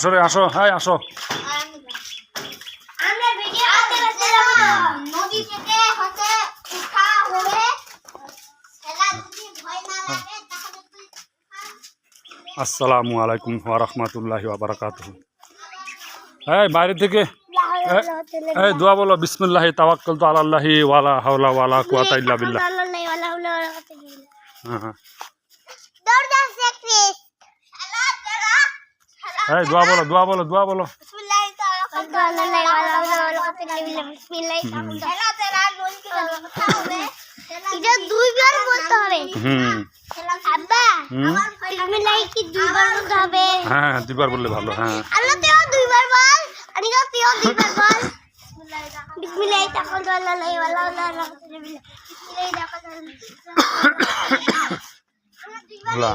আসো রে আসো হ্যাঁ। আসো আসসালামু আলাইকুম ওয়া রাহমাতুল্লাহি ওয়া বারাকাতুহু। এই বাইরে থেকে। এই দোয়া বলো বিসমিল্লাহি তাওয়াক্কালতু আলাল্লাহি ওয়ালা হাওলা ওয়ালা কুওয়াতা ইল্লা বিল্লাহ। হ্যাঁ হ্যাঁ দৌড় দাও সেক্রেট খেলা যারা খেলা এই, দোয়া বলো দোয়া বলো দোয়া বলো। দুইবার দুইবার হ্যাঁ দুবার বললে ভালো হ্যাঁ। দুইবার বল দুইবার বল বিসমিল্লাহ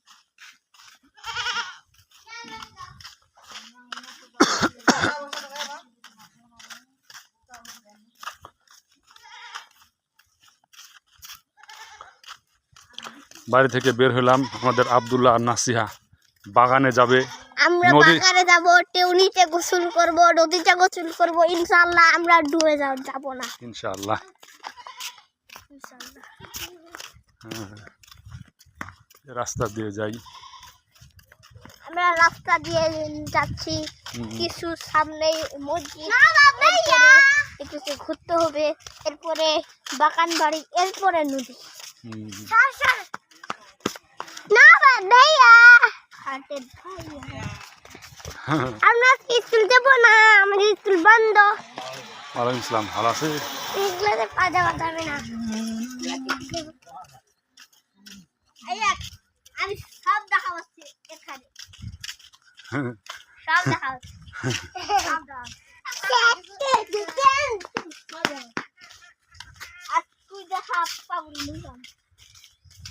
বাড়ি থেকে বের হলাম আমাদের আবদুল্লাহ আর নাসিহা। বাগানে যাবে। আমরা বাগানে যাব টেউনিতে গোসল করব নদীতে গোসল করব ইনশাআল্লাহ আমরা ডুবে যাব যাব না। ইনশাআল্লাহ। হ্যাঁ। রাস্তা দিয়ে যাই। আমরা রাস্তা দিয়ে যাচ্ছি। কিছু সামনে মসজিদ। একটু ঘুরতে হবে। এরপরে বাগান বাড়ি এরপরে নদী হুম। না ভাইয়া হাটের ভাইয়া আমরা স্কুল যাব না আমাদের স্কুল বন্ধ ওয়ালাইকুম আসসালাম ভালো আছে কাজা বাঁধাবে না। আমি সব দেখা হচ্ছে এখানে। সব দেখা হচ্ছে সব দেখা আর তুই দেখা পাবো না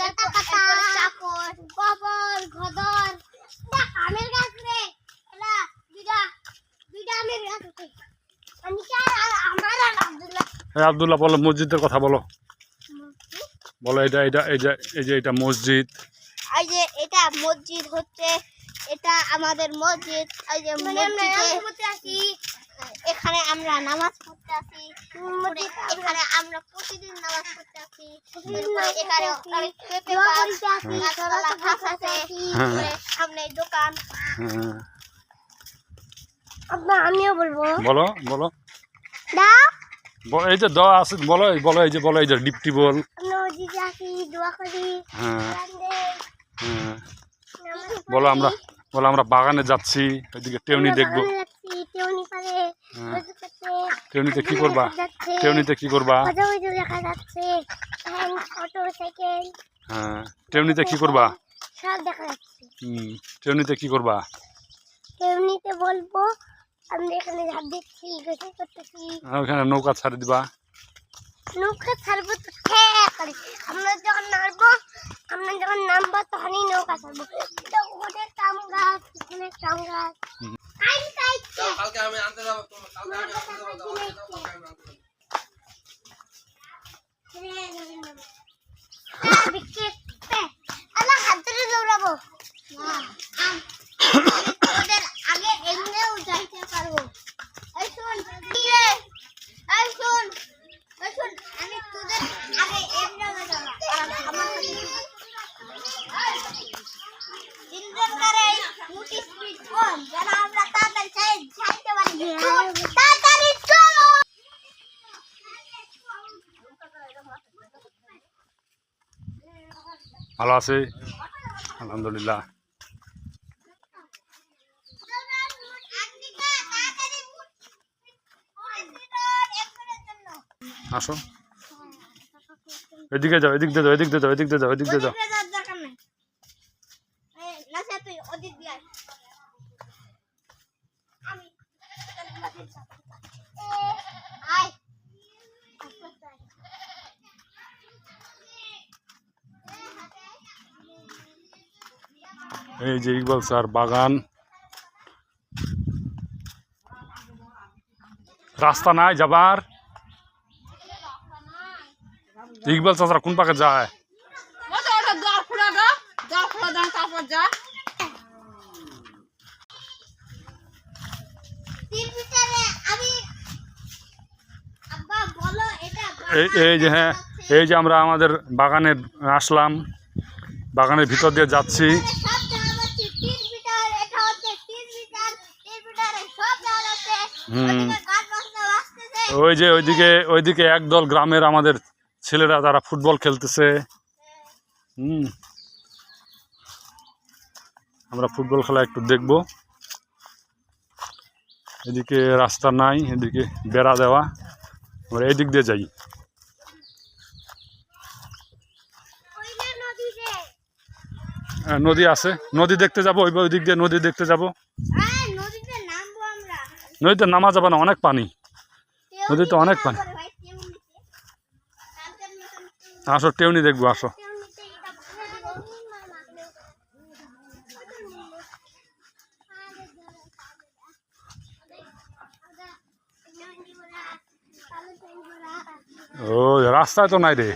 হুম। ঘাস, চাকর, গোবর, ঘদর। আমের গাছ রে। এলা, দুইটা, দুইটা আমের গাছ আমি কি আর- আর আমার আর আব্দুল্লাহ বলো মসজিদের কথা বলো বলো এটা এটা এই যে এই যে এটা মসজিদ এই যে এটা মসজিদ হচ্ছে এটা আমাদের মসজিদ এই যে মসজিদে এখানে আমরা নামাজ পড়তে আসি এখানে আমরা প্রতিদিন নামাজ পড়তে আসি এখানে অনেক পেঁপে গাছ আছে সামনে দোকান। হ্যাঁ। আমিও বলব। বলো বলো। এই যে দ আছে বলো বলো এই যে বলো এই যে ডিপটি বলো আমরা বলো আমরা বাগানে যাচ্ছি ওইদিকে টেউনি দেখব। হ্যাঁ। টেউনিতে কি করবা? টেউনিতে কি করবা? হ্যাঁ টেউনিতে কি করবা? হুম টেউনিতে কি করবা? এমনিতে বলব আমরা এখানে ঝাঁপ দিচ্ছি গোসল করতেছি। ওখানে নৌকা ছাড়ে দিবা। নৌকা ছাড়বো তো আমরা যখন নামবো আমরা যখন নামবো তখনই নৌকা ছাড়বো তো ওদের কাম গাছ এখানে কাম গাছ। কালকে আমি আনতে যাব কালকে আমি আনতে যাব আমি তোদের আগে এমনিও যাব ভালো আছি? আলহামদুলিল্লাহ। আসো। এদিকে যাও, এদিক দিয়ে যাও, এদিক দিয়ে যাও, এদিক দিয়ে যাও, এদিক দিয়ে যাও। এই যে ইকবাল স্যার, বাগান। রাস্তা নাই, যাবার। ইকবাল চাচারা কোন পাকে যায়? এই যে হ্যাঁ এই যে আমরা আমাদের বাগানে আসলাম, বাগানের ভিতর দিয়ে যাচ্ছি সব জায়গা যাচ্ছে তিন মিটার এটা হচ্ছে তিন মিটার তিন মিটারে সব জায়গা যাচ্ছে হুম। ওই যে ওইদিকে ওইদিকে একদল গ্রামের আমাদের ছেলেরা তারা ফুটবল খেলতেছে। হুম। আমরা ফুটবল খেলা একটু দেখব। এদিকে রাস্তা নাই এদিকে বেড়া দেওয়া। আমরা এদিক দিয়ে যাই। ওই যে নদীতে আহ, নদী আছে। নদী দেখতে যাব ওই ওই দিক দিয়ে নদী দেখতে যাব হ্যাঁ নদীতে নামবো আমরা নদীতে নামা যাবে না অনেক পানি নদীতে অনেক পানি। আসো টেউনি দেখব আসো। ও রাস্তায় তো নাই রে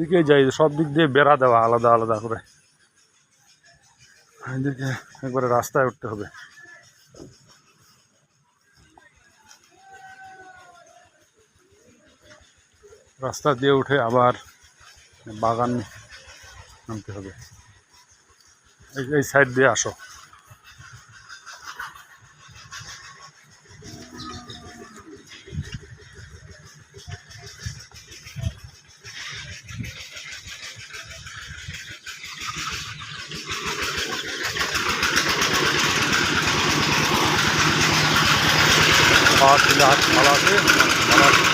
এদিকে যাই, সব দিক দিয়ে বেড়া দেওয়া, আলাদা আলাদা করে। এদিকে একবারে রাস্তায় উঠতে হবে। রাস্তা দিয়ে উঠে আবার বাগান নামতে হবে। এই সাইড দিয়ে আসো। পাওয়া ছিল হাত ভালো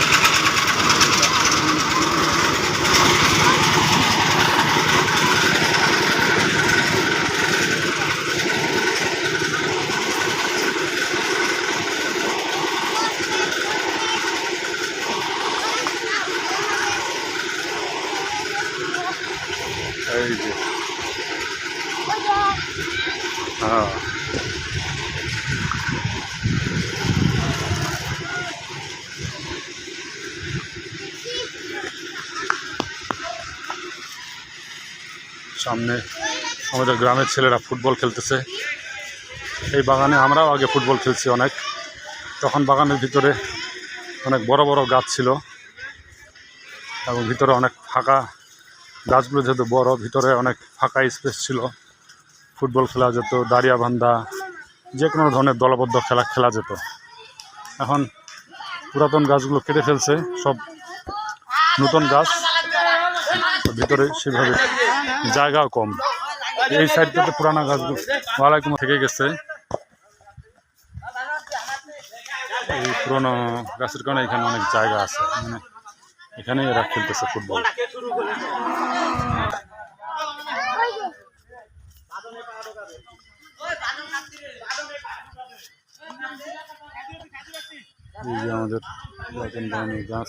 সামনে আমাদের গ্রামের ছেলেরা ফুটবল খেলতেছে। এই বাগানে আমরাও আগে ফুটবল খেলছি অনেক। তখন বাগানের ভিতরে অনেক বড় বড় গাছ ছিল এবং ভিতরে অনেক ফাঁকা গাছগুলো যেহেতু বড়, ভিতরে অনেক ফাঁকা স্পেস ছিল। ফুটবল খেলা যেত দাঁড়িয়া বান্ধা যে কোনো ধরনের দলবদ্ধ খেলা খেলা যেত। এখন পুরাতন গাছগুলো কেটে ফেলছে, সব নতুন গাছ। ভিতরে সেভাবে জায়গাও কম। এই সাইডটাতে পুরানা গাছগুলো ওয়ালাইকুম থেকে গেছে। এই পুরনো গাছের কারণে এখানে অনেক জায়গা আছে। মানে এখানে এরা খেলতেছে ফুটবল। এই যে আমাদের গাছ।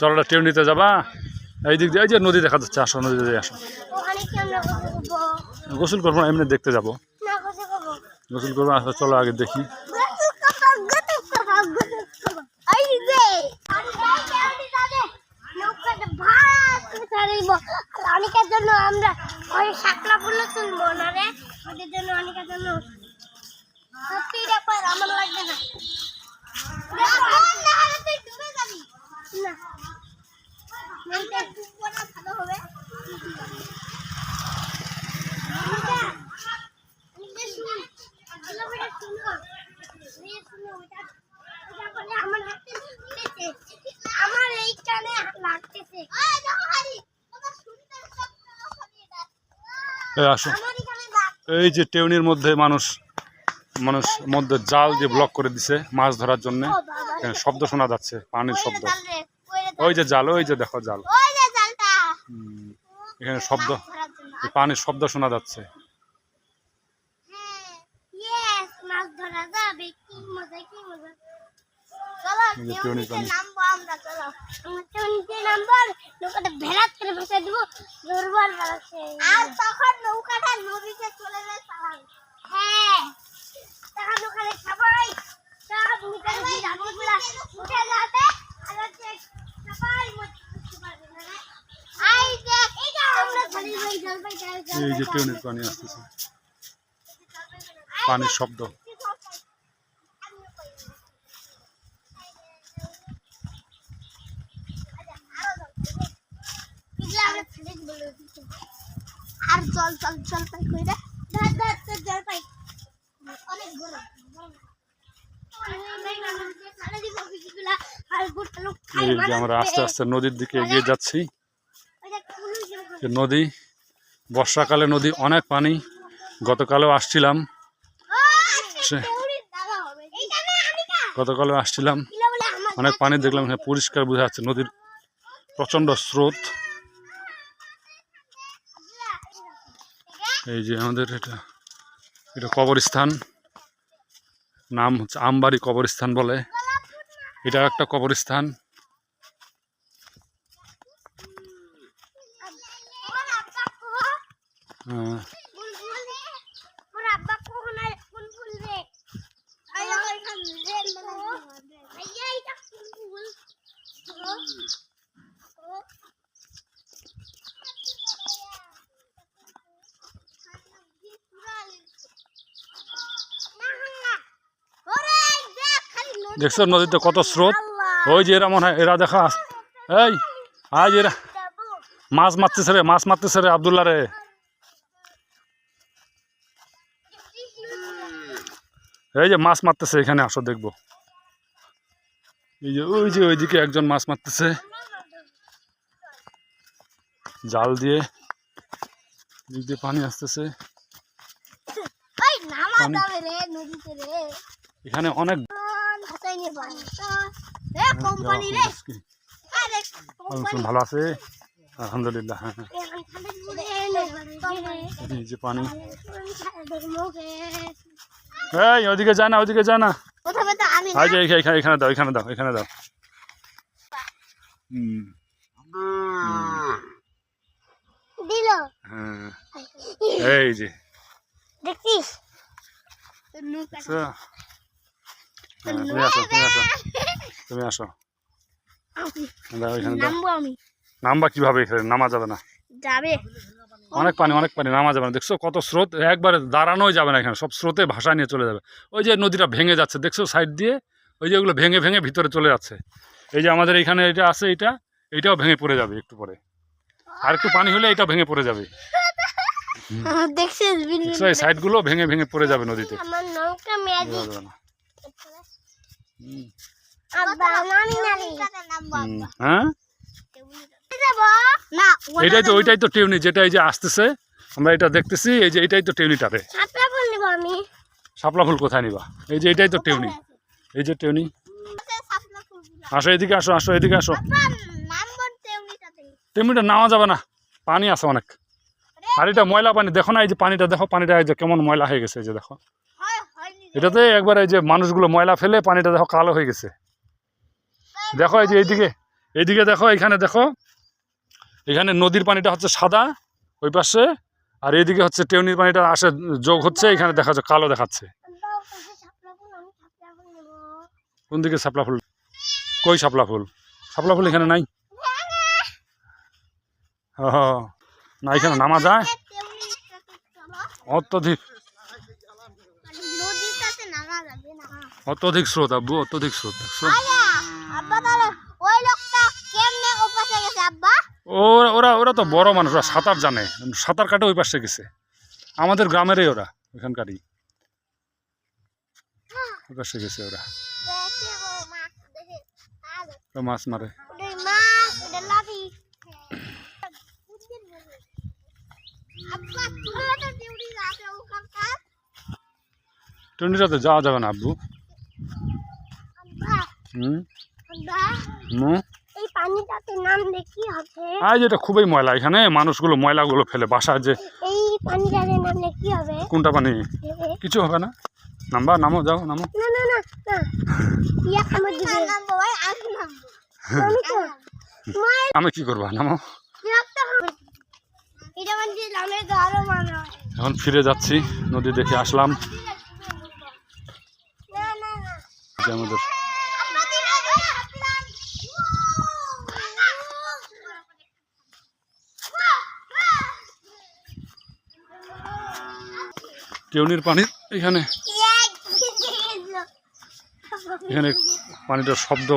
চলো একটা নিতে যাবা? এই দিক দিয়ে এই যে নদী দেখা যাচ্ছে আসো নদী দিয়ে আসো। গোসল করব? এমনি দেখতে যাব। গোসল করব। আসো চলো আগে দেখি। অনেকের জন্য আমরা ওই শাকলা ফুলও তুলবো না রে? ওদের জন্য অনেকের জন্য আসো আমার এই যে টেউনির মধ্যে মানুষ মানুষ মধ্যে জাল দিয়ে ব্লক করে দিছে মাছ ধরার জন্য। শব্দ শোনা যাচ্ছে, পানির শব্দ। ওই যে জাল, ওই যে দেখো জাল। এখানে শব্দ পানির শব্দ শোনা যাচ্ছে। হ্যাঁ মাছ ধরা যাবে, কি মজা কি মজা। চলো এই যে টেউনিতে টেউনির পানি। নামবো আমরা চলো। আমরা টেউনিতে নামবো আর নৌকাটা ভেড়াত করে ভেসে দিব দুর্বল বাড়াচ্ছে আর তখন নৌকাটা নদীতে চলে যায় হ্যাঁ। তখন ওখানে সবাই সব মিটার জাতিগুলা উঠে যাবে আর হচ্ছে সবাই মজা পারবে না আই দেখ এই যে আমরা খালি ওই জলপাই এই যে টেউনির পানি। আসতেছে। পানির শব্দ। আর জল জল জল পাই কইরা। ধর ধর তোর জল পাই। অনেক যে আমরা আস্তে আস্তে নদীর দিকে এগিয়ে যাচ্ছি। নদী বর্ষাকালে নদী অনেক পানি। গতকালেও আসছিলাম। সে- গতকালেও আসছিলাম। অনেক পানি দেখলাম এখানে পরিষ্কার বোঝা যাচ্ছে। নদীর প্রচণ্ড স্রোত। এই যে আমাদের এটা এটা কবরস্থান। নাম হচ্ছে আমবাড়ি কবরস্থান বলে। এটা একটা কবরস্থান। আহ, দেখছ নদীতে কত স্রোত? ওই যে এরা মনে হয় এরা দেখা এই আজ এরা মাছ মারতেছে রে মাছ মারতেছে রে আবদুল্লা রে। এই যে মাছ মারতেছে এখানে আসো দেখব। এই যে ওই যে ওইদিকে একজন মাছ মারতেছে। জাল দিয়ে দিক দিয়ে পানি আসতেছে। এখানে অনেক হাতাই নিয়ে কোম্পানি। রে আরে কোম্পানি। ভালো আছে? আলহামদুলিল্লাহ। হ্যাঁ হ্যাঁ এই যে পানি। এই ওদিকে যায় না ওদিকে যায় না। যে এইখা- এখানে এখানে দাও এখানে দাও এখানে দাও। হুম। দিল। হ্যাঁ। এই যে। দেখছিস? আচ্ছা। হ্যাঁ, তুমি আসো তুমি আসো। তুমি আসো। নামবো কীভাবে এখানে? নামা যাবে না। যাবে। অনেক পানি অনেক পানি নামা যাবে না। দেখছ কত স্রোত? একবারে দাঁড়ানোই যাবে না এখানে। সব স্রোতে ভাষা নিয়ে চলে যাবে। ওই যে নদীটা ভেঙে যাচ্ছে দেখছ সাইড দিয়ে? ওই যে ওগুলো ভেঙে ভেঙে ভিতরে চলে যাচ্ছে। এই যে আমাদের এখানে এটা আছে এটা এটাও ভেঙে পড়ে যাবে একটু পরে। আর একটু পানি হলে এটা ভেঙে পড়ে যাবে। দেখছ এই সাইডগুলো ভেঙে ভেঙে পড়ে যাবে নদীতে। আমার নৌকা ম্যাজিক যাবে না হুম। আব্বা নামি নামি নামবো হুম, হ্যাঁ? এটাই তো ওইটাই তো টিউনি যেটা এই যে আসতেছে। আমরা এটা দেখতেছি এই যে এটাই তো আমি। শাপলা ফুল কোথায় নিবা? এই যে এটাই তো টিউনি। এই যে টিউনি। আসো এদিকে আসো আসো এদিকে আসো। আব্বা টিউনিটা নামা যাবে না। পানি আছে অনেক। আর এটা ময়লা পানি দেখো না এই যে পানিটা দেখো পানিটা এই যে কেমন ময়লা হয়ে গেছে এই যে দেখো। এটাতে একবার এই যে মানুষগুলো ময়লা ফেলে পানিটা দেখো কালো হয়ে গেছে। দেখো এই যে এইদিকে এইদিকে দেখো এখানে দেখো এখানে নদীর পানিটা হচ্ছে সাদা ওই পাশে আর এইদিকে হচ্ছে টেউনির পানিটা আসে যোগ হচ্ছে এখানে দেখা যাচ্ছে কালো দেখাচ্ছে। কোন দিকে সাপলা ফুল? কই সাপলা ফুল? সাপলা ফুল এখানে নাই? না। এখানে নামা যায়? অত্যধিক মানে নদীটাতে নামা যাবে না অত্যধিক স্রোত আব্বু অত্যধিক স্রোত ওরা ওরা ওরা তো বড় মানুষ ওরা সাঁতার জানে। সাঁতার কাটে ওই পাশে গেছে। আমাদের গ্রামেরই ওরা ওখানকারই ওই পাশে গেছে ওরা। মাছ মারে। ওটাই মাছ ওটা লাভি আব্বা তুমি তো ডিউটি আছে ওখানকার? টুন্ডিটাতে যাওয়া যাবে না আব্বু। আব্বা হুম? আব্বা হুম? এই পানিটাতে নাম দেখি হবে? আজ এটা খুবই ময়লা এখানে মানুষগুলো ময়লাগুলো ফেলে বাসায় যে এই পানিটাতে নামলে কি হবে? কোনটা পানি? কিছু হবে না? নাম্বা নামো যাও নামো। আমি কি করব নামো। এখন ফিরে যাচ্ছি নদী দেখে আসলাম। আমাদের দিলে পানি এখানে। এখানে পানিটার শব্দ,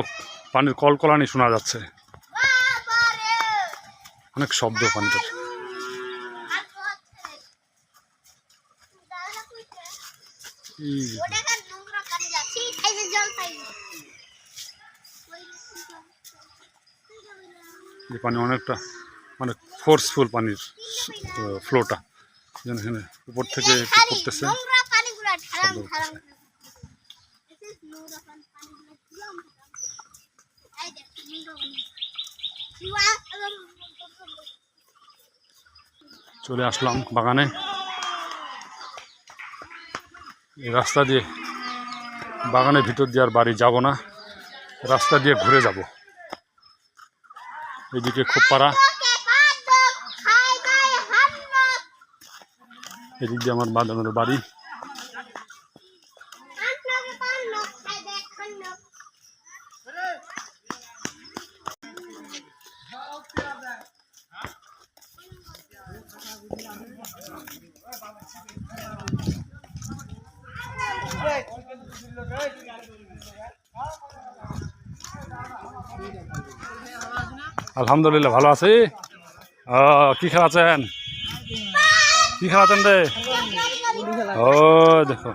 পানির কলকলানি শোনা যাচ্ছে। অনেক শব্দ পানিটার। এই যে, পানি অনেকটা মানে ফোর্সফুল পানির ফ্লোটা যেন এখানে উপর থেকে একটু পড়তেছে। করতেছে। চলে আসলাম বাগানে। এই রাস্তা দিয়ে বাগানের ভিতর দিয়ে আর বাড়ি যাব না। রাস্তা দিয়ে ঘুরে যাব। এদিকে খুব পাড়া। এদিক দিয়ে আমার বাগানের বাড়ি। আলহামদুলিল্লাহ ভালো আছি? ও কি খেলাছেন কি খেলাছেন রে? ও দেখো।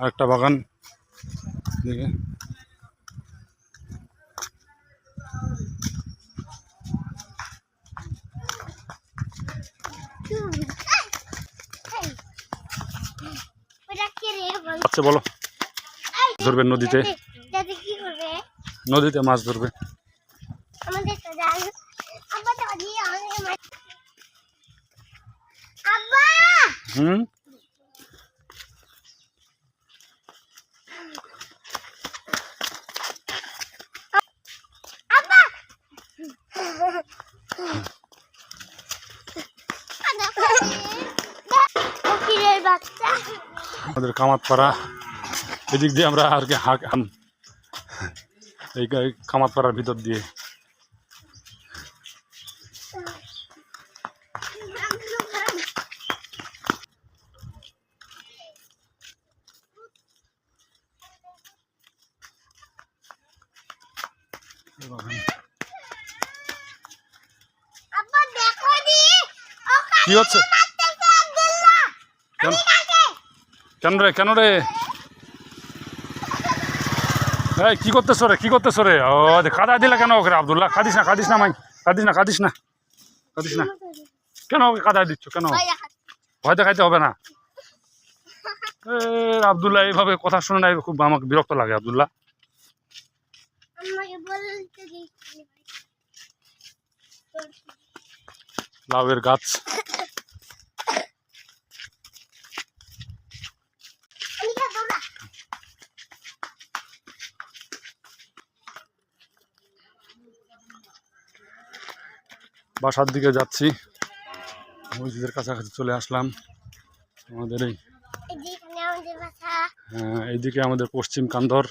আরেকটা বাগান। দেখে। আচ্ছা বলো। ধরবে নদীতে। নদীতে মাছ ধরবে। হুম? আমাদের কামাতপাড়া। এদিক দিয়ে আমরা আর কি হাঁক আম, এই এই কামাতপাড়ার ভিতর দিয়ে। আব্বা দেখো দি ওখানে কি হচ্ছে? মারতেছে আব্দুল্লাহ কেন রে কেন রে? এই কি করতেছো রে কি করতেছো রে? ও কাদা দিলা কেন ওকে আবদুল্লাহ? কাঁদিস না কাঁদিস না মাই। কাঁদিস না কাঁদিস না। কাঁদিস না। কেন ওকে কাদা দিচ্ছ কেন? ভয় দেখাইতে হবে না। আব্দুল্লাহ এইভাবে কথা শুনে না খুব আমাকে বিরক্ত লাগে আব্দুল্লাহ। লাউয়ের গাছ আমি খাব না বাসার দিকে যাচ্ছি। মসজিদের কাছাকাছি চলে আসলাম। আমাদের এই হ্যাঁ, এইদিকে আমাদের পশ্চিম কান্দর।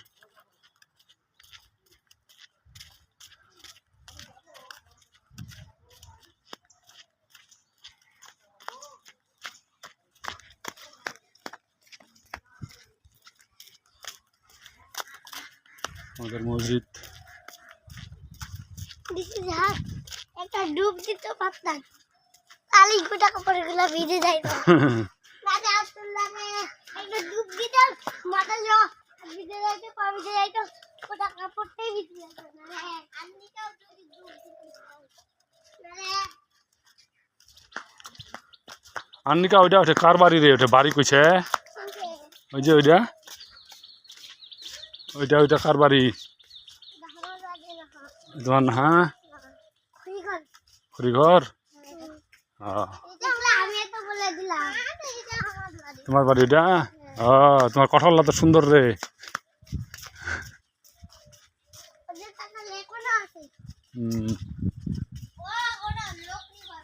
আন্নিকা ওইটা ওঠে কার বাড়ি রে ওঠে বাড়ি কইছে। ওই যে ওইটা। ওইটা ওইটা কার বাড়ি তোমার হ্যাঁ। হরিঘর হ্যাঁ এটা আমরা আমি তো বলে দিলাম এটা আমার বাড়ি তোমার বাড়ি এটা ও তোমার কঠলটা তো সুন্দর রে ওদের টাকা লেখনো আছে হুম ও ওটা লোকনি ঘর